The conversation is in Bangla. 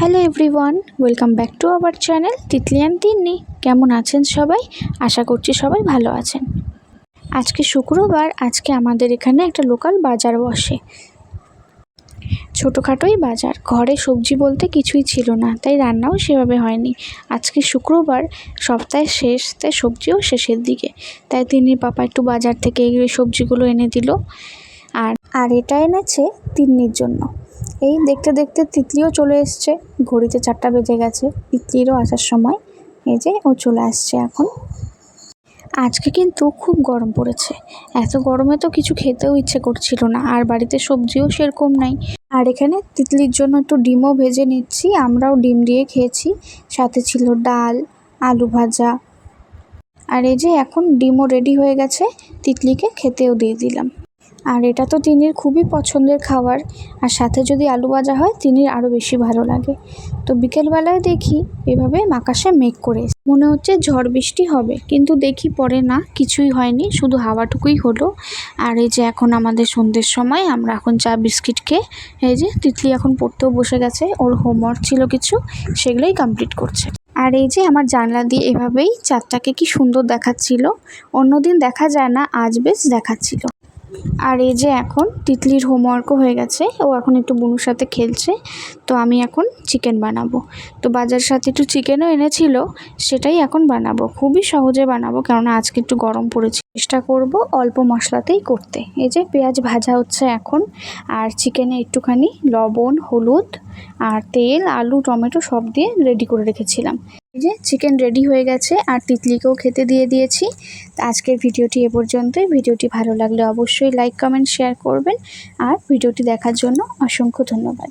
Hello everyone welcome back to our channel Titliyan Tinni কেমন আছেন সবাই? আশা করছি সবাই ভালো আছেন। আজকে শুক্রবার, আজকে আমাদের এখানে একটা লোকাল বাজার বসে। ছোটোখাটোই বাজার, ঘরে সবজি বলতে কিছুই ছিল না, তাই রান্নাও সেভাবে হয়নি। আজকে শুক্রবার, সপ্তাহের শেষ, তাই সবজিও শেষের দিকে। তাই তিনি পাপা একটু বাজার থেকে এই সবজিগুলো এনে দিল। আর আর এটা এনেছে তিন্নির জন্য। এই দেখতে দেখতে তিতলিও চলে এসছে। ঘড়িতে চারটা বেজে গেছে। তিতলিরও আসার সময়। এই যে ও চলে আসছে এখন। আজকে কিন্তু খুব গরম পড়েছে। এত গরমে তো কিছু খেতেও ইচ্ছে করছিল না। আর বাড়িতে সবজিও সেরকম নাই। আর এখানে তিতলির জন্য একটু ডিমও ভেজে নিচ্ছি। আমরাও ডিম দিয়ে খেয়েছি। সাথে ছিল ডাল, আলু ভাজা। আর এই যে এখন ডিমও রেডি হয়ে গেছে। তিতলিকে খেতেও দিয়ে দিলাম। আর এটা তো তিনির খুবই পছন্দের খাবার। আর সাথে যদি আলু ভাজা হয়, তিনির আরও বেশি ভালো লাগে। তো বিকেলবেলায় দেখি এভাবে আকাশে মেঘ করে মনে হচ্ছে ঝড় বৃষ্টি হবে। কিন্তু দেখি পরে না, কিছুই হয়নি, শুধু হাওয়াটুকুই হলো। আর এই যে এখন আমাদের সন্ধ্যের সময়, আমরা এখন চা, বিস্কিট খেয়ে এই যে তিতলি এখন পড়তেও বসে গেছে, ওর হোমওয়ার্ক ছিল কিছু, সেগুলোই কমপ্লিট করছে। আর এই যে আমার জানলা দিয়ে এভাবেই চাঁদটাকে কি সুন্দর দেখাচ্ছিল। অন্যদিন দেখা যায় না, আজ বেশ দেখাচ্ছিল। আর এই যে এখন তিতলির হোমওয়ার্কও হয়ে গেছে। ও এখন একটু বুনুর সাথে খেলছে। তো আমি এখন চিকেন বানাবো। তো বাজার সাথে একটু চিকেনও এনেছিল, সেটাই এখন বানাবো। খুবই সহজে বানাবো, কেননা আজকে একটু গরম পড়েছে। চেষ্টা করব অল্প মশলাতেই করতে। এই যে পেঁয়াজ ভাজা হচ্ছে এখন, আর চিকেনে একটুখানি লবণ, হলুদ, আর তেল, আলু, টমেটো সব দিয়ে রেডি করে রেখেছিলাম। যে চিকেন রেডি হয়ে গেছে আর তিতলিকেও খেতে দিয়ে দিয়েছি। আজকের ভিডিওটি এ পর্যন্তই। ভিডিওটি ভালো লাগলে অবশ্যই লাইক কমেন্ট শেয়ার করবেন। আর ভিডিওটি দেখার জন্য অসংখ্য ধন্যবাদ।